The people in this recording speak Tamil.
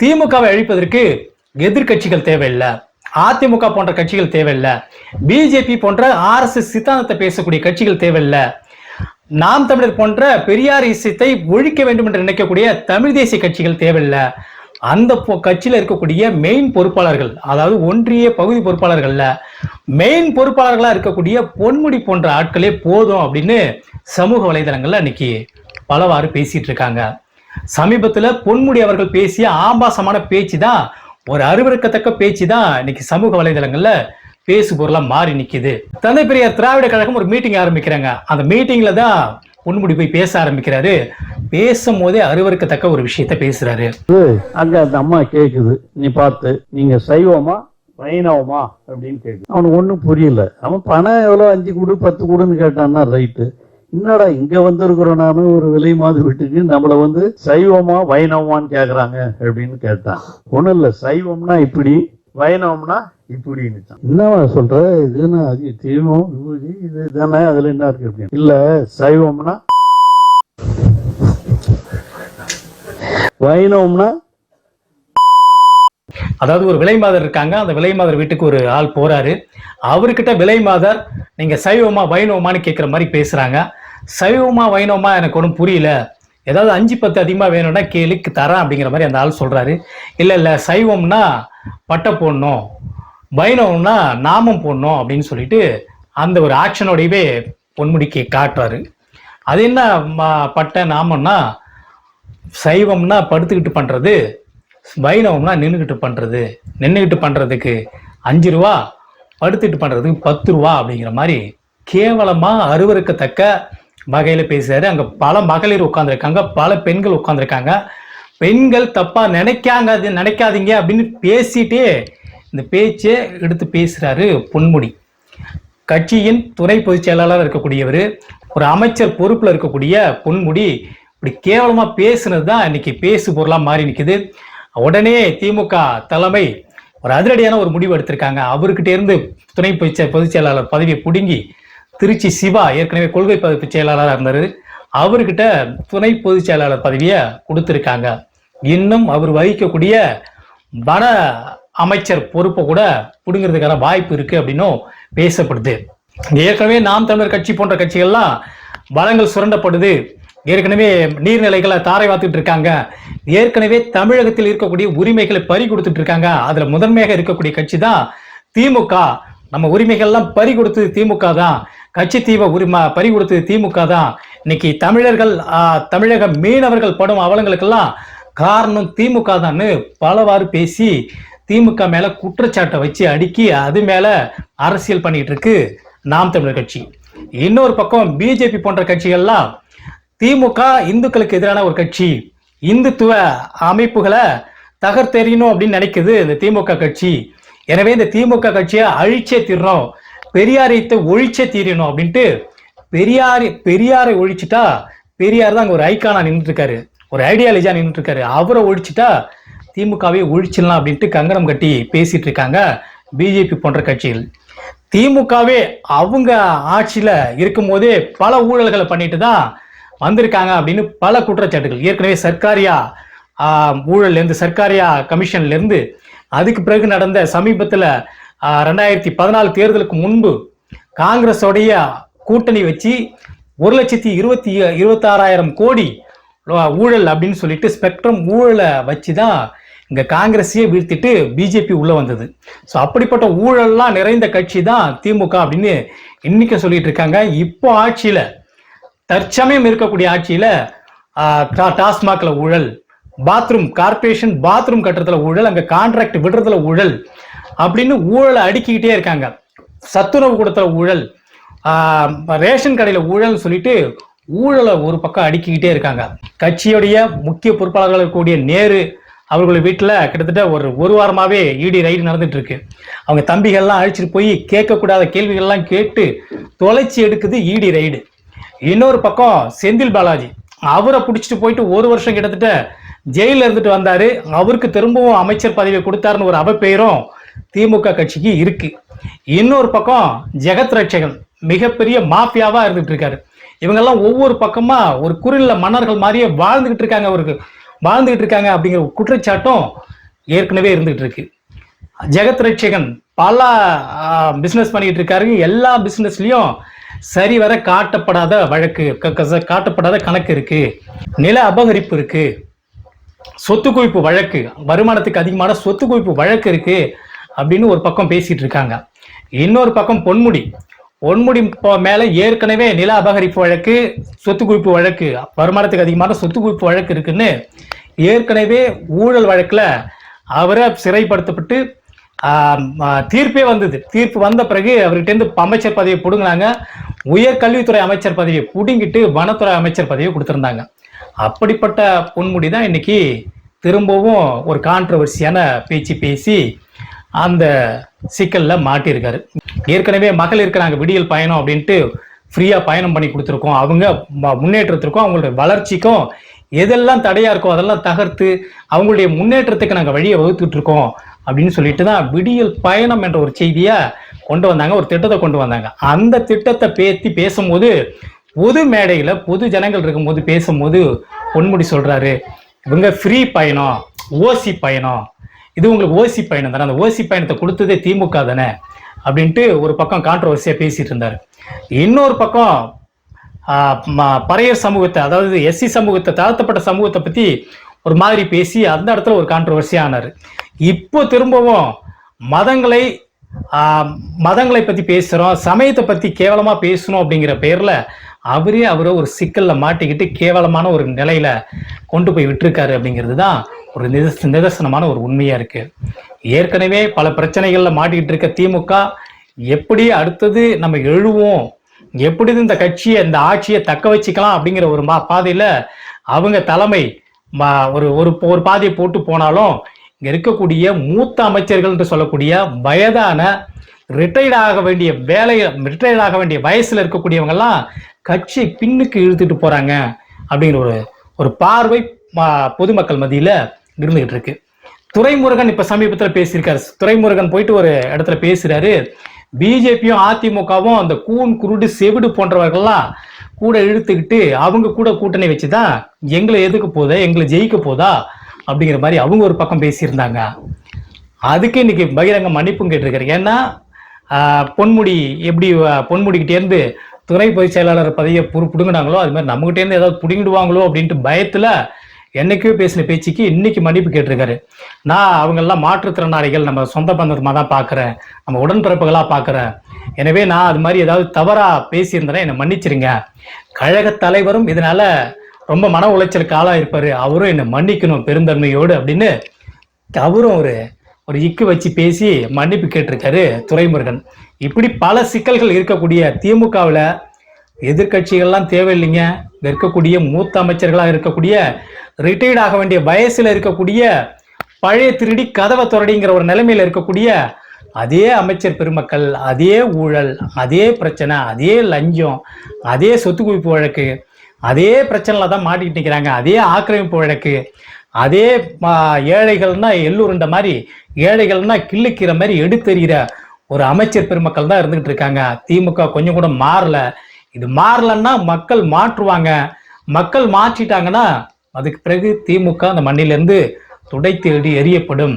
திமுகவை அழிப்பதற்கு எதிர்க்கட்சிகள் தேவையில்லை. அதிமுக போன்ற கட்சிகள் தேவையில்லை. பிஜேபி போன்ற ஆர்எஸ்எஸ் சித்தாந்தத்தை பேசக்கூடிய கட்சிகள் தேவையில்லை. நாம் தமிழர் போன்ற பெரியார் இசத்தை ஒழிக்க வேண்டும் என்று நினைக்கக்கூடிய தமிழ் தேசிய கட்சிகள் தேவையில்லை. அந்த கட்சியில் இருக்கக்கூடிய மெயின் பொறுப்பாளர்கள் அதாவது ஒன்றிய பகுதி பொறுப்பாளர்கள்ல மெயின் பொறுப்பாளர்களாக இருக்கக்கூடிய பொன்முடி போன்ற ஆட்களே போதும் அப்படின்னு சமூக வலைதளங்கள்ல இன்னைக்கு பலவாறு பேசிட்டு இருக்காங்க. சமீபத்தில் பொன்முடி அவர்கள் பேசிய ஆபாசமான பேச்சு தான் ஒரு அருவருக்கத்தக்க பேச்சு தான் இன்னைக்கு சமூக வலைதளங்கள்ல பேசு பொருளாக மாறி நிற்கிது தந்தை பெரியார் திராவிட கழகம் ஒரு மீட்டிங் ஆரம்பிக்கிறாங்க. அந்த மீட்டிங்கில் தான் பொன்முடி போய் பேச ஆரம்பிக்கிறாரு. பேசும் போதே அருவருக்கத்தக்க ஒரு விஷயத்த பேசுறாரு. அங்க அந்த அம்மா கேக்குது. நீ பார்த்து நீங்க சைவமா வைணவமா அப்படின்னு கேக்குது. அவனுக்கு ஒன்றும் புரியல. அவன் பணம் எவ்வளோ அஞ்சு கூடு பத்து கூடுன்னு கேட்டான்னா ரைட்டு என்னடா இங்க வந்திருக்கிறோம் நாம? ஒரு விலை மாதிரி வீட்டுக்கு. நம்மள வந்து சைவமா வைணவமான்னு கேக்குறாங்க அப்படின்னு கேட்டான் ஒண்ணும் இல்ல சைவம்னா இப்படி வைணவம்னா இப்படின்னு என்னவா சொல்ற? இது அது தீமம் விபூதி? இது தானே? அதுல என்ன இருக்கு அப்படின்னு. இல்ல சைவம்னா வைணவம்னா அதாவது ஒரு விலை மாதர் இருக்காங்க. அந்த விலை மாதர் வீட்டுக்கு ஒரு ஆள் போறாரு. அவர்கிட்ட விலை மாதர் நீங்க சைவமா வைணவமான்னு கேட்குற மாதிரி பேசுறாங்க. சைவமா வைணவமா எனக்கு ஒன்றும் புரியல. ஏதாவது அஞ்சு பத்து அதிகமாக வேணும்னா கேளுக்கு தரேன் அப்படிங்கிற மாதிரி அந்த ஆள் சொல்றாரு. இல்லை இல்லை சைவம்னா பட்டை போடணும். வைணவம்னா நாமம் போடணும் அப்படின்னு சொல்லிட்டு அந்த ஒரு ஆக்ஷனோடையவே பொன்முடிக்கு காட்டுறாரு. அது என்ன ம- பட்டை நாமம்னா சைவம்னா படுத்துக்கிட்டு பண்ணுறது வைணவம்னா நின்றுக்கிட்டு பண்ணுறது நின்றுக்கிட்டு பண்ணுறதுக்கு அஞ்சு ரூபா படுத்துக்கிட்டு பண்ணுறதுக்கு பத்து ரூபா அப்படிங்கிற மாதிரி கேவலமாக அருவருக்கத்தக்க வகையில் பேசுகிறாரு அங்கே பல மகளிர் உட்காந்துருக்காங்க பல பெண்கள் உட்காந்துருக்காங்க பெண்கள் தப்பாக நினைக்காங்க அது நினைக்காதீங்க அப்படின்னு பேசிட்டே இந்த பேச்சே எடுத்து பேசுகிறாரு பொன்முடி. கட்சியின் துணை பொதுச் செயலாளர் இருக்கக்கூடியவர் ஒரு அமைச்சர் பொறுப்பில் இருக்கக்கூடிய பொன்முடி இப்படி கேவலமாக பேசுனது தான் இன்னைக்கு பேசு பொருளாக மாறி நிற்கிது உடனே திமுக தலைமை ஒரு அதிரடியான ஒரு முடிவு எடுத்திருக்காங்க. அவர்கிட்ட இருந்து துணை பொதுச் பொதுச் செயலாளர் பதவியை பிடுங்கி திருச்சி சிவா ஏற்கனவே கொள்கை பதவி செயலாளராக இருந்தார். அவர்கிட்ட துணை பொதுச் செயலாளர் பதவியை கொடுத்துருக்காங்க. இன்னும் அவர் வகிக்கக்கூடிய வன அமைச்சர் பொறுப்பை கூட பிடுங்கிறதுக்கான வாய்ப்பு இருக்கு அப்படின்னும் பேசப்படுது. ஏற்கனவே நாம் தமிழர் கட்சி போன்ற கட்சிகள்லாம் வளங்கள் சுரண்டப்படுது. ஏற்கனவே நீர்நிலைகளை தாரை வாத்துட்டு இருக்காங்க. ஏற்கனவே தமிழகத்தில் இருக்கக்கூடிய உரிமைகளை பறி கொடுத்துட்டு இருக்காங்க. அதுல முதன்மையாக இருக்கக்கூடிய கட்சி தான் திமுக. நம்ம உரிமைகள்லாம் பறி கொடுத்தது திமுக தான். கட்சி தீவ உரிமை பறி கொடுத்தது திமுக தான். இன்னைக்கு தமிழர்கள் தமிழக மீனவர்கள் படும் அவலங்களுக்கெல்லாம் காரணம் திமுக தான்னு பலவாறு பேசி திமுக மேல குற்றச்சாட்டை வச்சு அடுக்கி அது மேல அரசியல் பண்ணிட்டு இருக்கு நாம் தமிழர் கட்சி. இன்னொரு பக்கம் பிஜேபி போன்ற கட்சிகள்லாம் திமுக இந்துக்களுக்கு எதிரான ஒரு கட்சி. இந்துத்துவ அமைப்புகளை தகர்த்தெறியணும் அப்படின்னு நினைக்குது இந்த திமுக கட்சி. எனவே இந்த திமுக கட்சியை அழிச்சே தீரணும். பெரியாரியத்தை ஒழிச்சே தீரணும் அப்படின்ட்டு பெரியார் பெரியாரை ஒழிச்சிட்டா பெரியார் தான் அங்கே ஒரு ஐக்கானா நின்றுட்டு இருக்காரு ஒரு ஐடியாலஜியா நின்றுட்டு இருக்காரு அவரை ஒழிச்சிட்டா திமுகவை ஒழிச்சிடலாம் அப்படின்ட்டு கங்கணம் கட்டி பேசிட்டு இருக்காங்க பிஜேபி போன்ற கட்சிகள். திமுகவே அவங்க ஆட்சியில இருக்கும்போதே பல ஊழல்களை பண்ணிட்டு தான் வந்திருக்காங்க அப்படின்னு பல குற்றச்சாட்டுகள். ஏற்கனவே சர்க்காரியா ஊழல்லேருந்து சர்க்காரியா கமிஷன்லேருந்து அதுக்கு பிறகு நடந்த சமீபத்தில் ரெண்டாயிரத்தி பதினாலு தேர்தலுக்கு முன்பு காங்கிரஸோடைய கூட்டணி வச்சு ஒரு லட்சத்தி இருபத்தி இருபத்தாறாயிரம் கோடி ஊழல் அப்படின்னு சொல்லிட்டு ஸ்பெக்ட்ரம் ஊழலை வச்சு தான் இங்கே காங்கிரஸையே வீழ்த்திட்டு பிஜேபி உள்ளே வந்தது. ஸோ அப்படிப்பட்ட ஊழல்லாம் நிறைந்த கட்சி தான் திமுக அப்படின்னு இன்னைக்கு சொல்லிட்டு இருக்காங்க. இப்போ ஆட்சியில் தற்சமயம் இருக்கக்கூடிய ஆட்சியில டாஸ்மாக்ல ஊழல் பாத்ரூம் கார்ப்பரேஷன் பாத்ரூம் கட்டுறதுல ஊழல் அங்க கான்ட்ராக்ட் விடுறதுல ஊழல் அப்படின்னு ஊழலை அடுக்கிக்கிட்டே இருக்காங்க. சத்துணவு கொடுத்த ஊழல் ரேஷன் கடையில ஊழல்னு சொல்லிட்டு ஊழலை ஒரு பக்கம் அடுக்கிக்கிட்டே இருக்காங்க. கட்சியுடைய முக்கிய பொறுப்பாளர்கள் இருக்கக்கூடிய நேரு அவர்கள் வீட்டில் கிட்டத்தட்ட ஒரு ஒரு வாரமாகவே இடி ரைடு நடந்துட்டு இருக்கு அவங்க தம்பிகள்லாம் அழிச்சிட்டு போய் கேட்கக்கூடாத கேள்விகள்லாம் கேட்டு தொலைச்சி எடுக்குது ஈடி ரைடு. இன்னொரு பக்கம் செந்தில் பாலாஜி. அவரை பிடிச்சிட்டு போயிட்டு ஒரு வருஷம் கிட்டத்தட்ட ஜெயில இருந்துட்டு வந்தாரு. அவருக்கு திரும்பவும் அமைச்சர் பதவியை கொடுத்தாருன்னு ஒரு அவப்பெயரும் திமுக கட்சிக்கு இருக்கு. இன்னொரு பக்கம் ஜெகத் ரட்சகன் மிகப்பெரிய மாஃபியாவா இருந்துட்டு இருக்காரு. இவங்கெல்லாம் ஒவ்வொரு பக்கமா ஒரு குரில்ல மன்னர்கள் மாதிரியே வாழ்ந்துகிட்டு இருக்காங்க அவருக்கு. வாழ்ந்துகிட்டு இருக்காங்க அப்படிங்கிற குற்றச்சாட்டும் ஏற்கனவே இருந்துகிட்டு இருக்கு. ஜெகத் ரட்சகன் பல பிஸ்னஸ் பண்ணிட்டு இருக்காரு. எல்லா பிஸ்னஸ்லயும் சரிவர காட்டப்படாத வழக்கு க- க- காட்டப்படாத கணக்கு இருக்கு. நில அபகரிப்பு இருக்கு. சொத்து குவிப்பு வழக்கு வருமானத்துக்கு அதிகமான சொத்து குவிப்பு வழக்கு இருக்கு அப்படின்னு ஒரு பக்கம் பேசிட்டு இருக்காங்க. இன்னொரு பக்கம் பொன்முடி. பொன்முடி ப- மேல ஏற்கனவே நில அபகரிப்பு வழக்கு சொத்து குவிப்பு வழக்கு வருமானத்துக்கு அதிகமான சொத்து குவிப்பு வழக்கு இருக்குன்னு ஏற்கனவே ஊழல் வழக்கில் அவரை சிறைப்படுத்தப்பட்டு தீர்ப்பே வந்தது. தீர்ப்பு வந்த பிறகு அவர்கிட்ட அமைச்சர் பதவியை பிடுங்கினாங்க. உயர் கல்வித்துறை அமைச்சர் பதவியை பிடுங்கிட்டு வனத்துறை அமைச்சர் பதவியை கொடுத்துருந்தாங்க. அப்படிப்பட்ட பொன்முடி தான் இன்னைக்கு திரும்பவும் ஒரு கான்ட்ரவர்சியான பேச்சு பேசி அந்த சிக்கலில் மாட்டியிருக்காரு. ஏற்கனவே மகளிருக்கு நாங்கள் விடியல் பயணம் அப்படின்ட்டு ஃப்ரீயாக பயணம் பண்ணி கொடுத்துருக்கோம். அவங்க ம- முன்னேற்றத்திற்கும் அவங்களுடைய வளர்ச்சிக்கும் எதெல்லாம் தடையாக இருக்கோ அதெல்லாம் தகர்த்து அவங்களுடைய முன்னேற்றத்துக்கு நாங்கள் வழியை வகுத்துட்ருக்கோம் அப்படின்னு சொல்லிட்டு தான் விடியல் பயணம் என்ற ஒரு செய்தியை கொண்டு வந்தாங்க ஒரு திட்டத்தை கொண்டு வந்தாங்க. அந்த திட்டத்தை பேத்தி பேசும்போது பொது மேடையில் பொது ஜனங்கள் இருக்கும்போது பேசும்போது பொன்முடி சொல்கிறாரு இவங்க ஃப்ரீ பயணம் ஓசி பயணம். இது உங்களுக்கு ஓசி பயணம் தானே அந்த ஓசி பயணத்தை கொடுத்ததே திமுக தானே அப்படின்ட்டு ஒரு பக்கம் கான்ட்ரவர்சியாக பேசிட்டு இருந்தார். இன்னொரு பக்கம் பறையர் சமூகத்தை அதாவது எஸ்சி சமூகத்தை தாழ்த்தப்பட்ட சமூகத்தை பற்றி ஒரு மாதிரி பேசி அந்த இடத்துல ஒரு கான்ட்ரவர்சி ஆனார் இப்போ திரும்பவும் மதங்களை மதங்களை பத்தி பேசுறோம் சமயத்தை பத்தி கேவலமா பேசணும் அப்படிங்கிற பேர்ல அவரே அவரை ஒரு சிக்கல்ல மாட்டிக்கிட்டு கேவலமான ஒரு நிலையில கொண்டு போய் விட்டுருக்காரு அப்படிங்கிறது தான் ஒரு நிதர்ச நிதர்சனமான ஒரு உண்மையா இருக்கு. ஏற்கனவே பல பிரச்சனைகள்ல மாட்டிக்கிட்டு இருக்க திமுக எப்படி அடுத்தது நம்ம எழுவோம் எப்படி இந்த கட்சியை இந்த ஆட்சியை தக்க வச்சுக்கலாம் அப்படிங்கிற ஒரு மா பாதையில அவங்க தலைமை ஒரு ஒரு பாதையை போட்டு போனாலும் இங்கே இருக்கக்கூடிய மூத்த அமைச்சர்கள் என்று சொல்லக்கூடிய வயதான ரிட்டையர்ட் ஆக வேண்டிய வேலை ரிட்டையர்ட் ஆக வேண்டிய வயசுல இருக்கக்கூடியவங்க எல்லாம் கட்சியை பின்னுக்கு இழுத்துட்டு போறாங்க அப்படிங்கிற ஒரு ஒரு பார்வை ம- பொதுமக்கள் மத்தியில இருந்துகிட்டு இருக்கு. துரைமுருகன் இப்ப சமீபத்துல பேசியிருக்காரு. துரைமுருகன் போயிட்டு ஒரு இடத்துல பேசுறாரு. பிஜேபியும் அதிமுகவும் அந்த கூன் குருடு செவிடு போன்றவர்கள்லாம் கூட இழுத்துக்கிட்டு அவங்க கூட கூட்டணி வச்சுதான் எங்களை எதுக்கு போதா எங்களை ஜெயிக்க போதா அப்படிங்கிற மாதிரி அவங்க ஒரு பக்கம் பேசியிருந்தாங்க. அதுக்கு இன்னைக்கு பகிரங்க மன்னிப்பும் கேட்டிருக்காரு. ஏன்னா பொன்முடி எப்படி பொன்முடிக்கிட்டேருந்து துறை துணை பொதுச் செயலாளர் பதவியை புடு பிடுங்கினாங்களோ அது மாதிரி நம்மகிட்டேருந்து ஏதாவது புடுங்கிடுவாங்களோ அப்படின்ட்டு பயத்தில் என்னைக்கோ பேசின பேச்சுக்கு இன்னைக்கு மன்னிப்பு கேட்டிருக்காரு. நான் அவங்கெல்லாம் மாற்றுத்திறனாளிகள் நம்ம சொந்த பந்தமாக தான் பார்க்குறேன் நம்ம உடன்பிறப்புகளாக பார்க்குறேன் எனவே நான் அது மாதிரி ஏதாவது தவறாக பேசியிருந்தேன்னா என்னை மன்னிச்சிருங்க. கழக தலைவரும் இதனால் ரொம்ப மன உளைச்சலுக்கு ஆளா இருப்பாரு. அவரும் என்னை மன்னிக்கணும் பெருந்தன்மையோடு அப்படின்னு அவரும் ஒரு ஒரு இக்கு வச்சு பேசி மன்னிப்பு கேட்டிருக்காரு துரைமுருகன். இப்படி பல சிக்கல்கள் இருக்கக்கூடிய திமுகவில் எதிர்க்கட்சிகள்லாம் தேவையில்லைங்க. இருக்கக்கூடிய மூத்த அமைச்சர்களாக இருக்கக்கூடிய ரிட்டையர்ட் ஆக வேண்டிய வயசில் இருக்கக்கூடிய பழைய திருடி கதவை தொடடிங்கிற ஒரு நிலைமையில் இருக்கக்கூடிய அதே அமைச்சர் பெருமக்கள் அதே ஊழல் அதே பிரச்சனை அதே லஞ்சம் அதே சொத்து குவிப்பு வழக்கு அதே பிரச்சனையில தான் மாட்டிக்கிட்டு நிற்கிறாங்க அதே ஆக்கிரமிப்பு வழக்கு அதே ஏழைகள்னா எள்ளுருண்ட மாதிரி ஏழைகள்னா கிள்ளுக்கிற மாதிரி எடுத்தெறிகிற ஒரு அமைச்சர் பெருமக்கள் தான் இருந்துகிட்டு இருக்காங்க. திமுக கொஞ்சம் கூட மாறல. இது மாறலன்னா மக்கள் மாற்றுவாங்க. மக்கள் மாற்றிட்டாங்கன்னா அதுக்கு பிறகு திமுக அந்த மண்ணிலிருந்து துடைத்து எறியப்படும்.